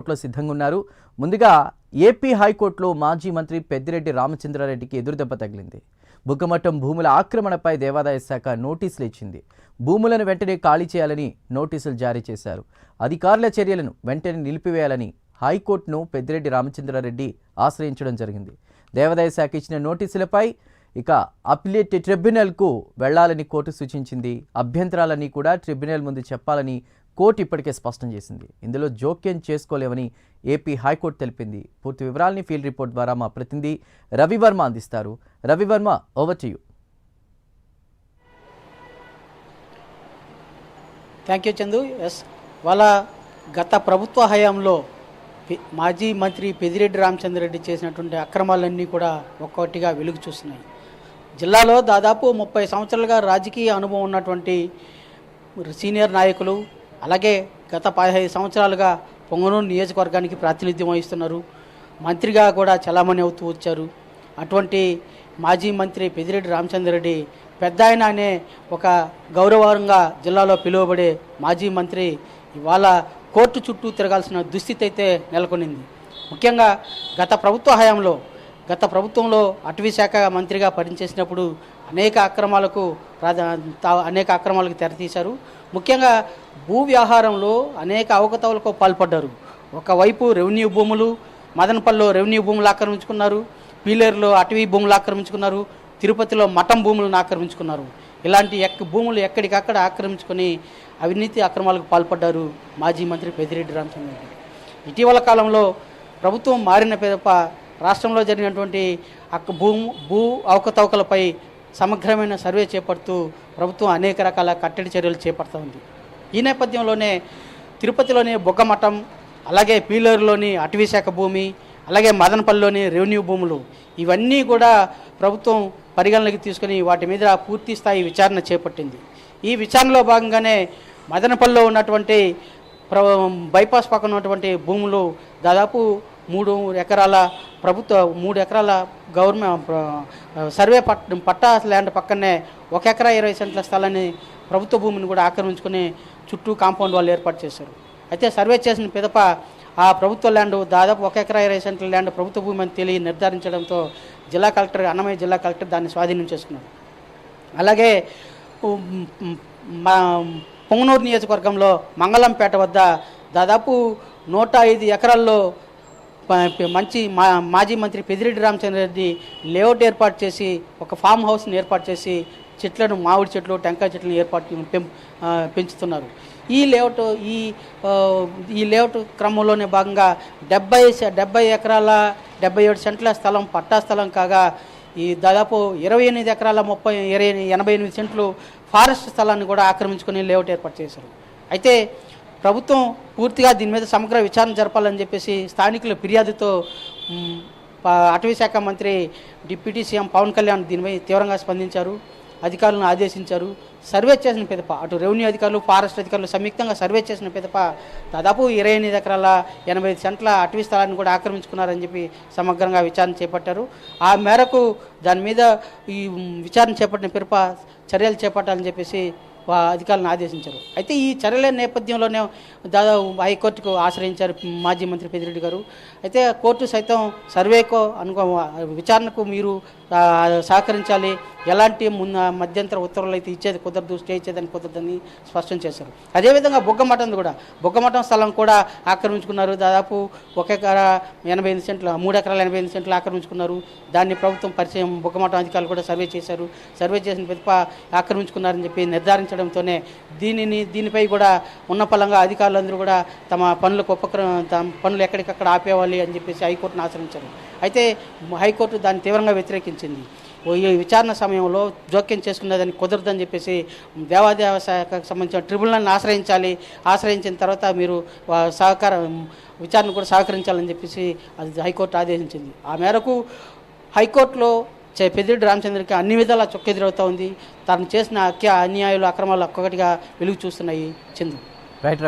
కోర్టులో సిద్ధంగా ఉన్నారు. ముందుగా ఏపీ హైకోర్టులో మాజీ మంత్రి పెద్దిరెడ్డి రామచంద్రారెడ్డికి ఎదురుదెబ్బ తగిలింది. బుగ్గమట్టం భూముల ఆక్రమణపై దేవాదాయ శాఖ నోటీసులు ఇచ్చింది. భూములను వెంటనే ఖాళీ చేయాలని నోటీసులు జారీ చేశారు. అధికారుల చర్యలను వెంటనే నిలిపివేయాలని హైకోర్టును పెద్దిరెడ్డి రామచంద్రారెడ్డి ఆశ్రయించడం జరిగింది. దేవాదాయ శాఖ ఇచ్చిన నోటీసులపై ఇక అపిలేట్ ట్రిబ్యునల్కు వెళ్ళాలని కోర్టు సూచించింది. అభ్యంతరాలన్నీ కూడా ట్రిబ్యునల్ ముందు చెప్పాలని కోర్టు ఇప్పటికే స్పష్టం చేసింది. ఇందులో జోక్యం చేసుకోలేవని ఏపీ హైకోర్టు తెలిపింది. పూర్తి వివరాలని ఫీల్డ్ రిపోర్ట్ ద్వారా మా ప్రతినిధి రవివర్మ అందిస్తారు. Ravi Varma over to you thank you Chandu yes వాళ్ళ గత ప్రభుత్వ హయాంలో మాజీ మంత్రి పెదిరెడ్డి రామచంద్రరెడ్డి చేసినటువంటి అక్రమాలన్నీ కూడా ఒక్కొక్కటిగా వెలుగు చూస్తున్నాయి. జిల్లాలో దాదాపు ముప్పై సంవత్సరాలుగా రాజకీయ అనుభవం ఉన్నటువంటి సీనియర్ నాయకులు అలాగే గత పదహైదు సంవత్సరాలుగా పొంగనూరు నియోజకవర్గానికి ప్రాతినిధ్యం వహిస్తున్నారు. మంత్రిగా కూడా చలామణి అవుతూ వచ్చారు. అటువంటి మాజీ మంత్రి పెదిరెడ్డి రామచంద్రరెడ్డి పెద్ద ఆయన అనే ఒక గౌరవంగా జిల్లాలో పిలువబడే మాజీ మంత్రి ఇవాళ కోర్టు చుట్టూ తిరగాల్సిన దుస్థితి అయితే నెలకొనింది. ముఖ్యంగా గత ప్రభుత్వ హయాంలో గత ప్రభుత్వంలో అటవీ శాఖ మంత్రిగా పనిచేసినప్పుడు అనేక అక్రమాలకు అనేక అక్రమాలకు తెరతీశారు. ముఖ్యంగా భూ వ్యవహారంలో అనేక అవకతవలకు పాల్పడ్డారు. ఒకవైపు రెవెన్యూ భూములు మదనపల్లిలో రెవెన్యూ భూములు ఆక్రమించుకున్నారు పీలేరులో అటవీ భూములు ఆక్రమించుకున్నారు తిరుపతిలో మఠం భూములను ఆక్రమించుకున్నారు. ఇలాంటి ఎక్క భూములు ఎక్కడికక్కడ ఆక్రమించుకొని అవినీతి అక్రమాలకు పాల్పడ్డారు మాజీ మంత్రి పెద్దిరెడ్డి రామచంద్రరెడ్డి. ఇటీవల కాలంలో ప్రభుత్వం మారిన పిదప రాష్ట్రంలో జరిగినటువంటి అక్క భూ భూ అవకతవకలపై సమగ్రమైన సర్వే చేపడుతూ ప్రభుత్వం అనేక రకాల కట్టడి చర్యలు చేపడుతూ ఉంది. ఈ నేపథ్యంలోనే తిరుపతిలోని బొగ్గమఠం అలాగే పీలేరులోని అటవీశాఖ భూమి అలాగే మదనపల్లిలోని రెవెన్యూ భూములు ఇవన్నీ కూడా ప్రభుత్వం పరిగణలోకి తీసుకుని వాటి మీద పూర్తి స్థాయి విచారణ చేపట్టింది. ఈ విచారణలో భాగంగానే మదనపల్లిలో ఉన్నటువంటి ప్ర బైపాస్ పక్కన ఉన్నటువంటి భూములు దాదాపు మూడు ఎకరాల ప్రభుత్వ మూడు ఎకరాల గవర్నమెంట్ సర్వే పట్ పట్టా ల్యాండ్ పక్కనే ఒక ఎకరా ఇరవై సెంట్ల స్థలాన్ని ప్రభుత్వ భూమిని కూడా ఆక్రమించుకుని చుట్టూ కాంపౌండ్ వాళ్ళు ఏర్పాటు చేశారు. అయితే సర్వే చేసిన పిదప ఆ ప్రభుత్వ ల్యాండ్ దాదాపు ఒక ఎకరా ఇరవై సెంట్ల ల్యాండ్ ప్రభుత్వ భూమి అని తెలియ నిర్ధారించడంతో జిల్లా కలెక్టర్ అన్నమయ్య జిల్లా కలెక్టర్ దాన్ని స్వాధీనం చేసుకున్నారు. అలాగే మా పొంగనూరు నియోజకవర్గంలో మంగళంపేట వద్ద దాదాపు నూట ఐదు ఎకరాల్లో మంచి మా మాజీ మంత్రి పెదిరెడ్డి రామచంద్రరెడ్డి లేఅవుట్ ఏర్పాటు చేసి ఒక ఫామ్ హౌస్ని ఏర్పాటు చేసి చెట్లను మామిడి చెట్లు టెంకాయ చెట్లను ఏర్పాటు పెం పెంచుతున్నారు. ఈ లేఅవుట్ ఈ ఈ లేఅవుట్ క్రమంలోనే భాగంగా డెబ్బై డెబ్బై ఎకరాల డెబ్బై ఏడు సెంట్ల స్థలం పట్టా స్థలం కాగా ఈ దాదాపు ఇరవై ఎనిమిది ఎకరాల ముప్పై ఇరవై ఎనభై ఎనిమిది సెంట్లు ఫారెస్ట్ స్థలాన్ని కూడా ఆక్రమించుకొని లేఅవుట్ ఏర్పాటు చేశారు. అయితే ప్రభుత్వం పూర్తిగా దీని మీద సమగ్ర విచారణ జరపాలని చెప్పేసి స్థానికుల ఫిర్యాదుతో మ్, అటవీ శాఖ మంత్రి డిప్యూటీ సీఎం పవన్ కళ్యాణ్ దీనిపై తీవ్రంగా స్పందించారు అధికారులను ఆదేశించారు. సర్వే చేసిన పిదప అటు రెవెన్యూ అధికారులు ఫారెస్ట్ అధికారులు సంయుక్తంగా సర్వే చేసిన పిదప దాదాపు ఇరవై ఎనిమిది ఎకరాల ఎనభై ఐదు సెంట్ల అటవీ స్థలాన్ని కూడా ఆక్రమించుకున్నారని చెప్పి సమగ్రంగా విచారణ చేపట్టారు. ఆ మేరకు దాని మీద ఈ విచారణ చేపట్టిన పిదప చర్యలు చేపట్టాలని చెప్పేసి అధికారులను ఆదేశించారు. అయితే ఈ చర్యల నేపథ్యంలోనే దాదాపు హైకోర్టుకు ఆశ్రయించారు మాజీ మంత్రి పెద్దిరెడ్డి గారు. అయితే కోర్టు సైతం సర్వేకు అనుకో విచారణకు మీరు సహకరించాలి ఎలాంటి మున్న మధ్యంతర ఉత్తర్వులు అయితే ఇచ్చేది కుదరదు స్టే ఇచ్చేదని కుదరదని స్పష్టం చేశారు. అదేవిధంగా బొగ్గమఠం కూడా. బొగ్గమఠం స్థలం కూడా ఆక్రమించుకున్నారు. దాదాపు ఒక ఎకరా ఎనభై ఎనిమిది సెంట్లు మూడు ఎకరాల ఎనభై ఎనిమిది సెంట్లు ఆక్రమించుకున్నారు. దాన్ని ప్రభుత్వం పరిచయం బొగ్గమఠం అధికారులు కూడా సర్వే చేశారు. సర్వే చేసిన ప్రతిప ఆక్రమించుకున్నారని చెప్పి నిర్ధారించడంతోనే దీనిని దీనిపై కూడా ఉన్న పలంగా అధికారులందరూ కూడా తమ పనులకు ఉపక్రమ తమ పనులు ఎక్కడికక్కడ ఆపేవాలి అని చెప్పేసి హైకోర్టును ఆశ్రయించారు. అయితే హైకోర్టు దాన్ని తీవ్రంగా వ్యతిరేకించింది. ఈ విచారణ సమయంలో జోక్యం చేసుకునేదాన్ని కుదరదని చెప్పేసి దేవాదేవ శాఖకు సంబంధించిన ట్రిబ్యునల్ని ఆశ్రయించాలి. ఆశ్రయించిన తర్వాత మీరు వా- సహకారం విచారణ కూడా సహకరించాలని చెప్పేసి అది హైకోర్టు ఆదేశించింది. ఆ మేరకు హైకోర్టులో చే- పెద్దిరెడ్డి రామచంద్రకి అన్ని విధాలా చొక్కెదురవుతా ఉంది. తను చేసిన అక్య అన్యాయాలు అక్రమాలు ఒక్కొక్కటిగా వెలుగు చూస్తున్నాయి. చందు. రైట్